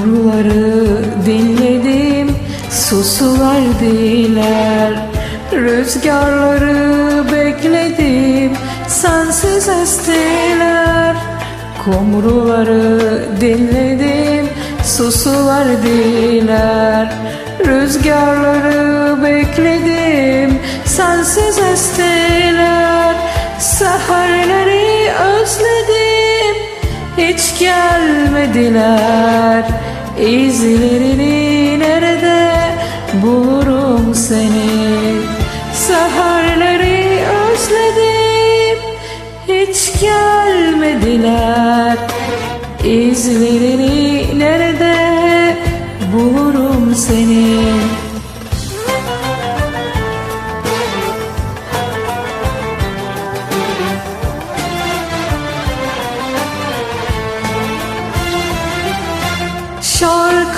Kumruları dinledim susu verdiler Rüzgarları bekledim sensiz estiler. Kumruları dinledim susu verdiler Rüzgarları bekledim sensiz estiler. Seherleri özledim hiç gelmediler. İzlerini nerede bulurum seni? Seherleri özledim hiç gelmediler. İzlerini nerede bulurum seni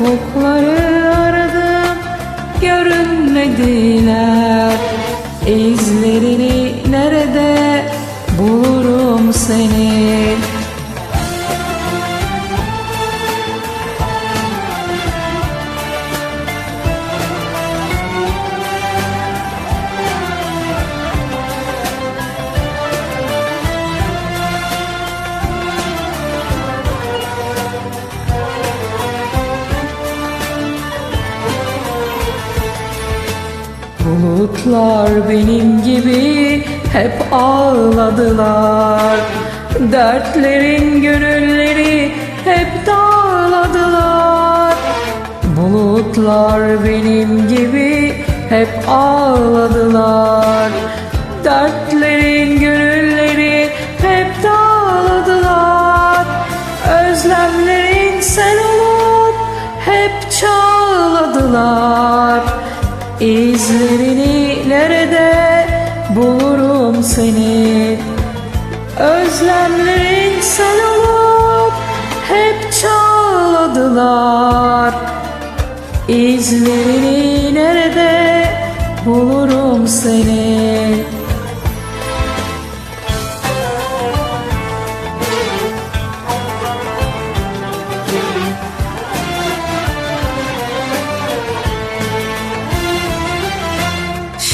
Ufukları aradım görünmediler. İzlerini nerede bulurum seni Bulutlar benim gibi hep ağladılar. Dertlerin gönülleri hep dağladılar. Bulutlar benim gibi hep ağladılar. Dertlerin gönülleri hep dağladılar. Özlemlerin sen olup hep çağladılar İzlerini nerede bulurum seni? Özlemlerin sen olup hep çağladılar İzlerini nerede bulurum seni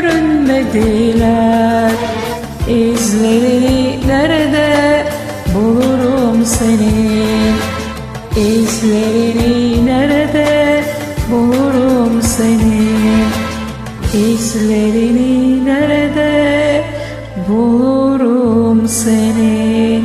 görünmediler. İzlerini nerede bulurum seni? İzlerini nerede bulurum seni? İzlerini nerede bulurum seni